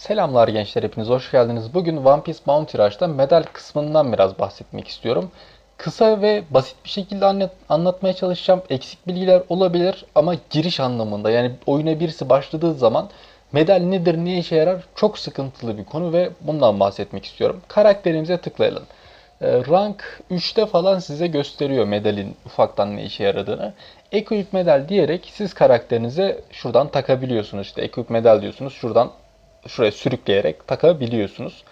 Selamlar gençler hepiniz hoş geldiniz. Bugün One Piece Mount Tirage'da medal kısmından biraz bahsetmek istiyorum. Kısa ve basit bir şekilde anlat- anlatmaya çalışacağım. Eksik bilgiler olabilir ama giriş anlamında yani oyuna birisi başladığı zaman medal nedir, ne işe yarar çok sıkıntılı bir konu ve bundan bahsetmek istiyorum. Karakterimize tıklayalım. Ee, Rank 3'te falan size gösteriyor medalin ufaktan ne işe yaradığını. Equip medal diyerek siz karakterinize şuradan takabiliyorsunuz. İşte equip medal diyorsunuz. Şuradan şuraya sürükleyerek takabiliyorsunuz.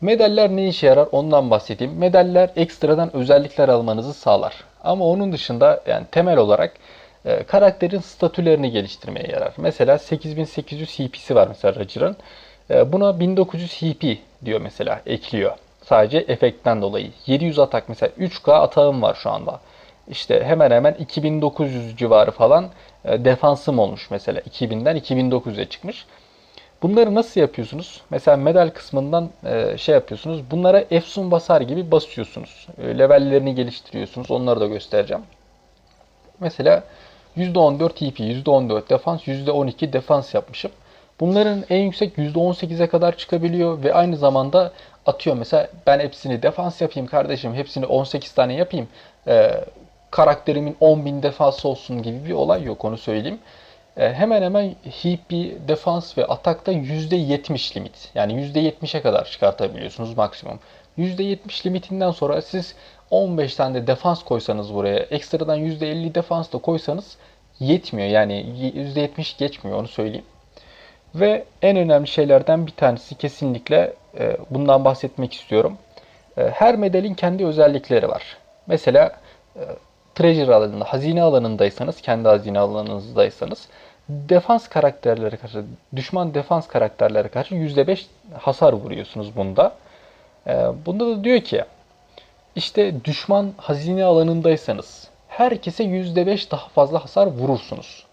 Medaller ne işe yarar ondan bahsedeyim. Medaller ekstradan özellikler almanızı sağlar. Ama onun dışında yani temel olarak e, karakterin statülerini geliştirmeye yarar. Mesela 8800 HP'si var mesela Roger'ın. E, buna 1900 HP diyor mesela ekliyor. Sadece efektten dolayı. 700 atak mesela 3K atağım var şu anda. İşte hemen hemen 2900 civarı falan e, defansım olmuş mesela. 2000'den 2900'e çıkmış. Bunları nasıl yapıyorsunuz? Mesela medal kısmından e, şey yapıyorsunuz. Bunlara efsun basar gibi basıyorsunuz. E, levellerini geliştiriyorsunuz. Onları da göstereceğim. Mesela %14 TP, %14 defans, %12 defans yapmışım. Bunların en yüksek %18'e kadar çıkabiliyor ve aynı zamanda atıyor mesela ben hepsini defans yapayım kardeşim, hepsini 18 tane yapayım. E, karakterimin 10.000 defans olsun gibi bir olay yok onu söyleyeyim. E, hemen hemen HP, defans ve atakta %70 limit. Yani %70'e kadar çıkartabiliyorsunuz maksimum. %70 limitinden sonra siz 15 tane de defans koysanız buraya, ekstradan %50 defans da koysanız yetmiyor. Yani %70 geçmiyor onu söyleyeyim. Ve en önemli şeylerden bir tanesi kesinlikle e, bundan bahsetmek istiyorum. E, her medalin kendi özellikleri var. Mesela e, treasure alanında, hazine alanındaysanız, kendi hazine alanınızdaysanız defans karakterlere karşı, düşman defans karakterlere karşı %5 hasar vuruyorsunuz bunda. Ee, bunda da diyor ki işte düşman hazine alanındaysanız herkese %5 daha fazla hasar vurursunuz.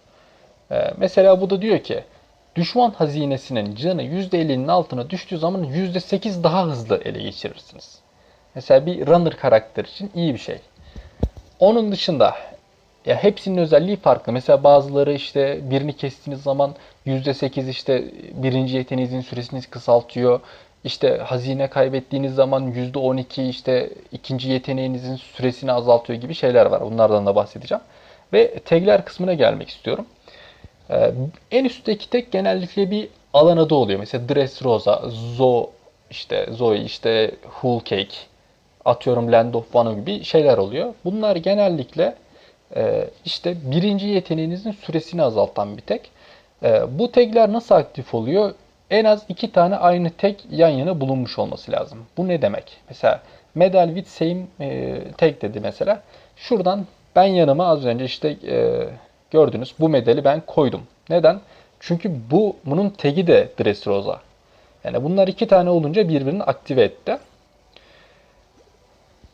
Ee, mesela bu da diyor ki düşman hazinesinin canı %50'nin altına düştüğü zaman %8 daha hızlı ele geçirirsiniz. Mesela bir runner karakter için iyi bir şey. Onun dışında ya hepsinin özelliği farklı. Mesela bazıları işte birini kestiğiniz zaman %8 işte birinci yeteneğinizin süresini kısaltıyor. İşte hazine kaybettiğiniz zaman %12 işte ikinci yeteneğinizin süresini azaltıyor gibi şeyler var. Bunlardan da bahsedeceğim. Ve tagler kısmına gelmek istiyorum. Ee, en üstteki tek genellikle bir alan adı oluyor. Mesela Dressrosa, Zo, işte Zoe, işte Whole Cake, atıyorum Land of Wano gibi şeyler oluyor. Bunlar genellikle e, işte birinci yeteneğinizin süresini azaltan bir tek. E, bu tagler nasıl aktif oluyor? En az iki tane aynı tag yan yana bulunmuş olması lazım. Bu ne demek? Mesela medal with same e, tag dedi mesela. Şuradan ben yanıma az önce işte e, gördünüz bu medali ben koydum. Neden? Çünkü bu bunun tagi de Dressrosa. Yani bunlar iki tane olunca birbirini aktive etti.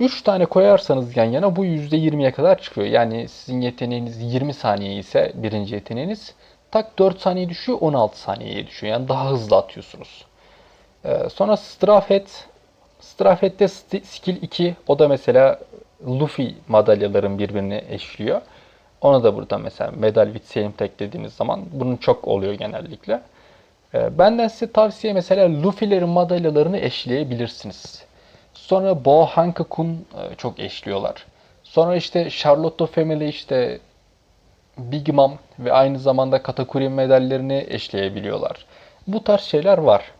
3 tane koyarsanız yan yana bu %20'ye kadar çıkıyor. Yani sizin yeteneğiniz 20 saniye ise birinci yeteneğiniz tak 4 saniye düşüyor 16 saniyeye düşüyor. Yani daha hızlı atıyorsunuz. Ee, sonra Strafet. Strafet'te skill 2 o da mesela Luffy madalyaların birbirine eşliyor. Ona da burada mesela medal with same tag dediğiniz zaman bunun çok oluyor genellikle. Ee, benden size tavsiye mesela Luffy'lerin madalyalarını eşleyebilirsiniz. Sonra Bo Hancock'un e, çok eşliyorlar. Sonra işte Charlotte Family işte Big Mom ve aynı zamanda Katakuri medallerini eşleyebiliyorlar. Bu tarz şeyler var.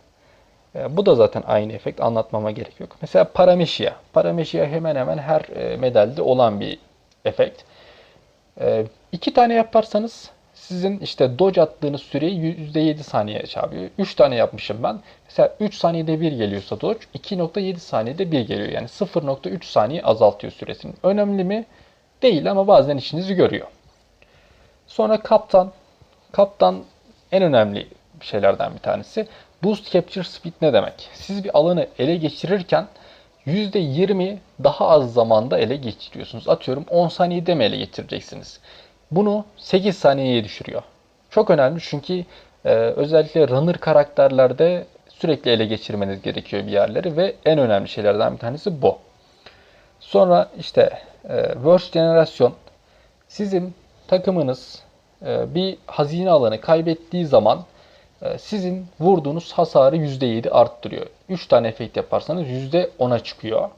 E, Bu da zaten aynı efekt anlatmama gerek yok. Mesela Paramecia. Paramecia hemen hemen her e, medalde olan bir efekt. İki tane yaparsanız sizin işte dodge attığınız süreyi %7 saniyeye çarpıyor. 3 tane yapmışım ben. Mesela 3 saniyede bir geliyorsa dodge 2.7 saniyede bir geliyor. Yani 0.3 saniye azaltıyor süresini. Önemli mi? Değil ama bazen işinizi görüyor. Sonra kaptan. Kaptan en önemli şeylerden bir tanesi. Boost Capture Speed ne demek? Siz bir alanı ele geçirirken %20 daha az zamanda ele geçiriyorsunuz. Atıyorum 10 saniyede mi ele geçireceksiniz? Bunu 8 saniyeye düşürüyor. Çok önemli çünkü e, özellikle runner karakterlerde sürekli ele geçirmeniz gerekiyor bir yerleri ve en önemli şeylerden bir tanesi bu. Sonra işte e, Worst Generation sizin takımınız e, bir hazine alanı kaybettiği zaman e, sizin vurduğunuz hasarı %7 arttırıyor. 3 tane efekt yaparsanız %10'a çıkıyor.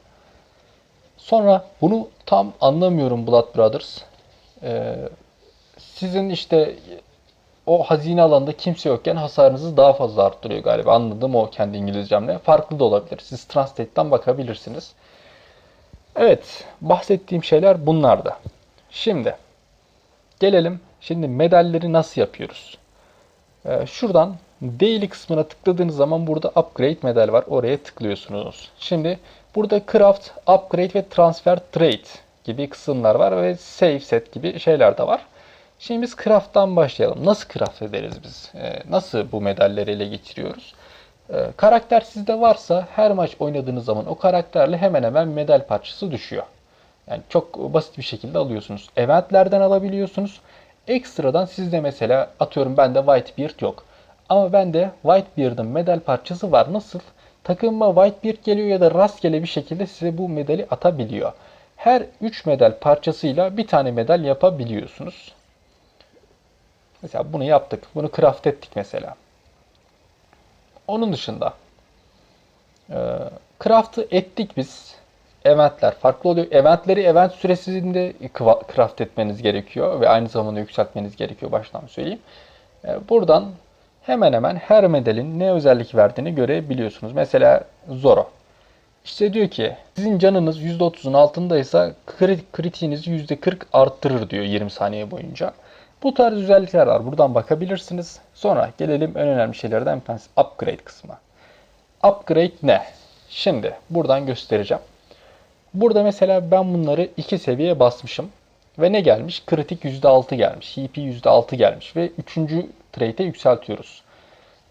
Sonra bunu tam anlamıyorum Blood Brothers. Ee, sizin işte o hazine alanında kimse yokken hasarınızı daha fazla arttırıyor galiba. Anladım o kendi İngilizcemle. Farklı da olabilir. Siz Translate'den bakabilirsiniz. Evet, bahsettiğim şeyler bunlardı. Şimdi gelelim. Şimdi medalleri nasıl yapıyoruz? Ee, şuradan daily kısmına tıkladığınız zaman burada upgrade medal var. Oraya tıklıyorsunuz. Şimdi burada craft, upgrade ve transfer trade gibi kısımlar var ve save set gibi şeyler de var. Şimdi biz craft'tan başlayalım. Nasıl craft ederiz biz? Ee, nasıl bu medalleri ele geçiriyoruz? Ee, karakter sizde varsa her maç oynadığınız zaman o karakterle hemen hemen medal parçası düşüyor. Yani çok basit bir şekilde alıyorsunuz. Eventlerden alabiliyorsunuz. Ekstradan sizde mesela atıyorum bende Whitebeard yok. Ama bende Whitebeard'ın medal parçası var. Nasıl? Takımıma Whitebeard geliyor ya da rastgele bir şekilde size bu medali atabiliyor. Her 3 medal parçasıyla bir tane medal yapabiliyorsunuz. Mesela bunu yaptık. Bunu craft ettik mesela. Onun dışında e, craft'ı ettik biz. Eventler farklı oluyor. Eventleri event süresinde craft etmeniz gerekiyor ve aynı zamanda yükseltmeniz gerekiyor baştan söyleyeyim. E, buradan hemen hemen her medalin ne özellik verdiğini görebiliyorsunuz. Mesela Zoro. İşte diyor ki sizin canınız %30'un altındaysa krit kritiğinizi %40 arttırır diyor 20 saniye boyunca. Bu tarz özellikler var. Buradan bakabilirsiniz. Sonra gelelim en önemli şeylerden bir tanesi upgrade kısmı. Upgrade ne? Şimdi buradan göstereceğim. Burada mesela ben bunları iki seviye basmışım. Ve ne gelmiş? Kritik %6 gelmiş. HP %6 gelmiş. Ve üçüncü trade'e yükseltiyoruz.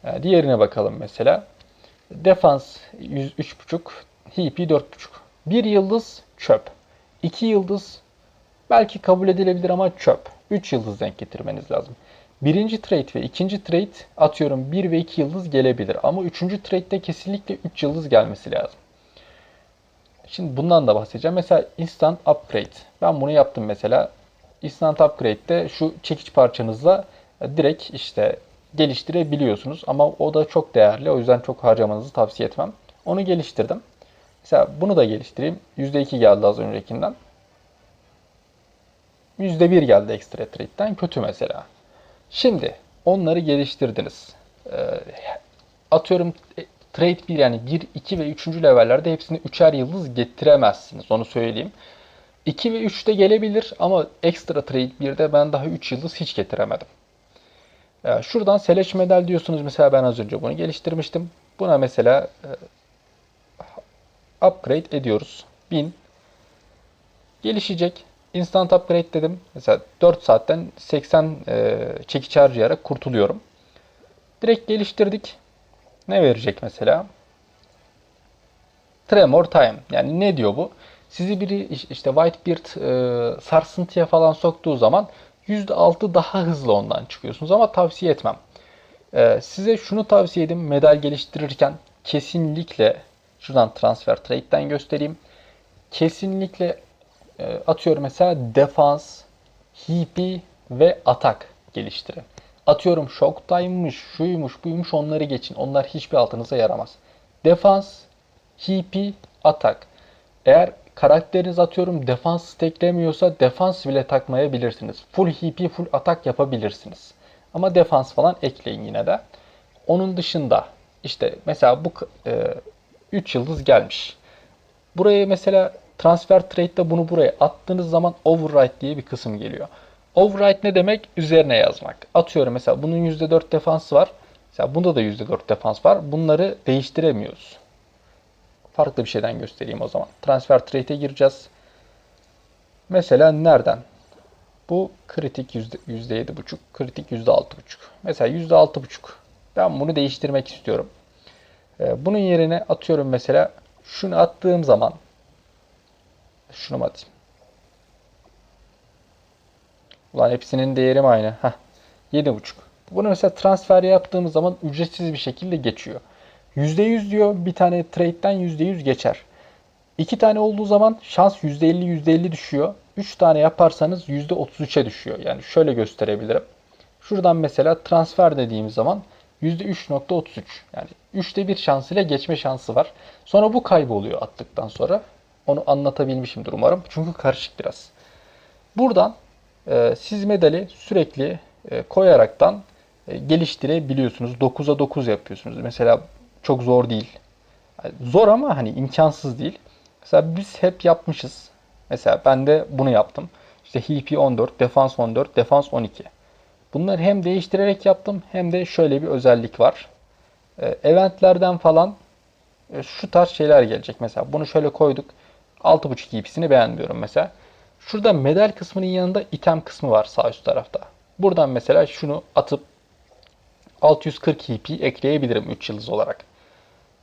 Yani diğerine bakalım mesela. Defans 3.5, HP 4.5. Bir yıldız çöp. 2 yıldız belki kabul edilebilir ama çöp. 3 yıldız denk getirmeniz lazım. Birinci trade ve ikinci trade atıyorum 1 ve 2 yıldız gelebilir. Ama üçüncü trade'de kesinlikle 3 yıldız gelmesi lazım. Şimdi bundan da bahsedeceğim. Mesela instant upgrade. Ben bunu yaptım mesela. Instant upgrade'de şu çekiç parçanızla direkt işte geliştirebiliyorsunuz. Ama o da çok değerli. O yüzden çok harcamanızı tavsiye etmem. Onu geliştirdim. Mesela bunu da geliştireyim. %2 geldi az öncekinden. %1 geldi ekstra trade'den. Kötü mesela. Şimdi onları geliştirdiniz. Ee, atıyorum e, trade 1 yani 1, 2 ve 3. levellerde hepsini 3'er yıldız getiremezsiniz. Onu söyleyeyim. 2 ve 3'te gelebilir ama ekstra trade 1'de ben daha 3 yıldız hiç getiremedim. Ee, şuradan Seleç Medal diyorsunuz. Mesela ben az önce bunu geliştirmiştim. Buna mesela e, upgrade ediyoruz. 1000 gelişecek. Instant upgrade dedim. Mesela 4 saatten 80 e, çekiç harcayarak kurtuluyorum. Direkt geliştirdik. Ne verecek mesela? Tremor time. Yani ne diyor bu? Sizi biri işte Whitebeard e, sarsıntıya falan soktuğu zaman %6 daha hızlı ondan çıkıyorsunuz ama tavsiye etmem. E, size şunu tavsiye edeyim medal geliştirirken kesinlikle şuradan transfer trade'den göstereyim. Kesinlikle e, atıyorum mesela defans, HP ve atak geliştirin. Atıyorum shock time'mış, şuymuş, buymuş onları geçin. Onlar hiçbir altınıza yaramaz. Defans, HP, atak. Eğer karakteriniz atıyorum defans stacklemiyorsa defans bile takmayabilirsiniz. Full HP, full atak yapabilirsiniz. Ama defans falan ekleyin yine de. Onun dışında işte mesela bu e, 3 yıldız gelmiş. Buraya mesela transfer trade'de bunu buraya attığınız zaman override diye bir kısım geliyor. Override ne demek? Üzerine yazmak. Atıyorum mesela bunun %4 defansı var. Mesela bunda da %4 defans var. Bunları değiştiremiyoruz. Farklı bir şeyden göstereyim o zaman. Transfer trade'e gireceğiz. Mesela nereden? Bu kritik %7.5, kritik %6.5. Mesela %6.5. Ben bunu değiştirmek istiyorum. Ee, bunun yerine atıyorum mesela şunu attığım zaman şunu mu atayım? Ulan hepsinin değeri mi aynı? Heh. 7.5. Bunu mesela transfer yaptığımız zaman ücretsiz bir şekilde geçiyor. %100 diyor bir tane trade'den %100 geçer. 2 tane olduğu zaman şans %50 %50 düşüyor. 3 tane yaparsanız %33'e düşüyor. Yani şöyle gösterebilirim. Şuradan mesela transfer dediğimiz zaman %3.33. Yani 3'te 1 şansıyla geçme şansı var. Sonra bu kayboluyor attıktan sonra. Onu anlatabilmişimdir umarım. Çünkü karışık biraz. Buradan e, siz medali sürekli e, koyaraktan e, geliştirebiliyorsunuz. 9'a 9 yapıyorsunuz. Mesela çok zor değil. Yani zor ama hani imkansız değil. Mesela biz hep yapmışız. Mesela ben de bunu yaptım. İşte HP 14, Defans 14, Defans 12. Bunları hem değiştirerek yaptım hem de şöyle bir özellik var. E, eventlerden falan e, şu tarz şeyler gelecek. Mesela bunu şöyle koyduk. 6.5 HP'sini beğenmiyorum mesela. Şurada medal kısmının yanında item kısmı var sağ üst tarafta. Buradan mesela şunu atıp 640 HP ekleyebilirim 3 yıldız olarak.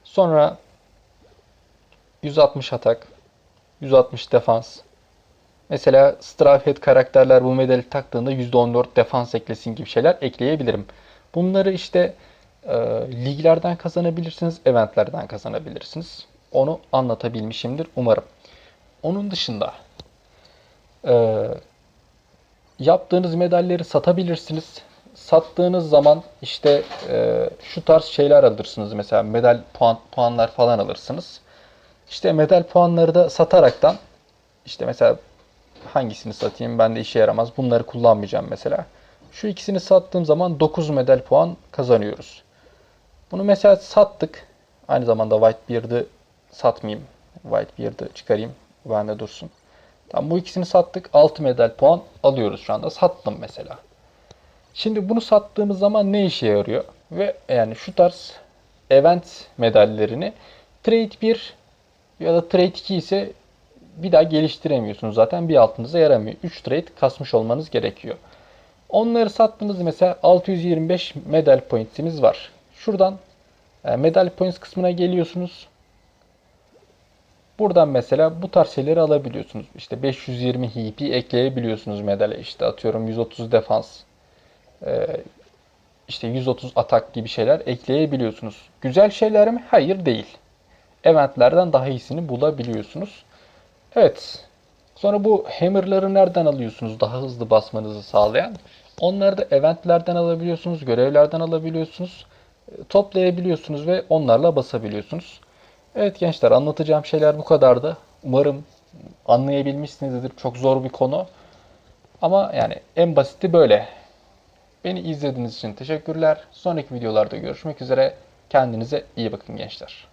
Sonra 160 atak, 160 defans. Mesela Strafhead karakterler bu medali taktığında %14 defans eklesin gibi şeyler ekleyebilirim. Bunları işte e, liglerden kazanabilirsiniz, eventlerden kazanabilirsiniz. Onu anlatabilmişimdir umarım. Onun dışında e, yaptığınız medalleri satabilirsiniz. Sattığınız zaman işte e, şu tarz şeyler alırsınız. Mesela medal puan, puanlar falan alırsınız. İşte medal puanları da sataraktan işte mesela hangisini satayım ben de işe yaramaz. Bunları kullanmayacağım mesela. Şu ikisini sattığım zaman 9 medal puan kazanıyoruz. Bunu mesela sattık. Aynı zamanda Whitebeard'ı satmayayım. Whitebeard'ı çıkarayım. Bende dursun. Tamam bu ikisini sattık. 6 medal puan alıyoruz şu anda. Sattım mesela. Şimdi bunu sattığımız zaman ne işe yarıyor? Ve yani şu tarz event medallerini trade 1 ya da trade 2 ise bir daha geliştiremiyorsunuz zaten. Bir altınıza yaramıyor. 3 trade kasmış olmanız gerekiyor. Onları sattığınız mesela 625 medal points'imiz var. Şuradan e, medal points kısmına geliyorsunuz. Buradan mesela bu tarz şeyleri alabiliyorsunuz. İşte 520 HP ekleyebiliyorsunuz medale. İşte atıyorum 130 defans, e, işte 130 atak gibi şeyler ekleyebiliyorsunuz. Güzel şeyler mi? Hayır değil. Eventlerden daha iyisini bulabiliyorsunuz. Evet. Sonra bu hammer'ları nereden alıyorsunuz daha hızlı basmanızı sağlayan? Onları da eventlerden alabiliyorsunuz, görevlerden alabiliyorsunuz, e, toplayabiliyorsunuz ve onlarla basabiliyorsunuz. Evet gençler anlatacağım şeyler bu kadardı. Umarım anlayabilmişsinizdir. Çok zor bir konu. Ama yani en basiti böyle. Beni izlediğiniz için teşekkürler. Sonraki videolarda görüşmek üzere. Kendinize iyi bakın gençler.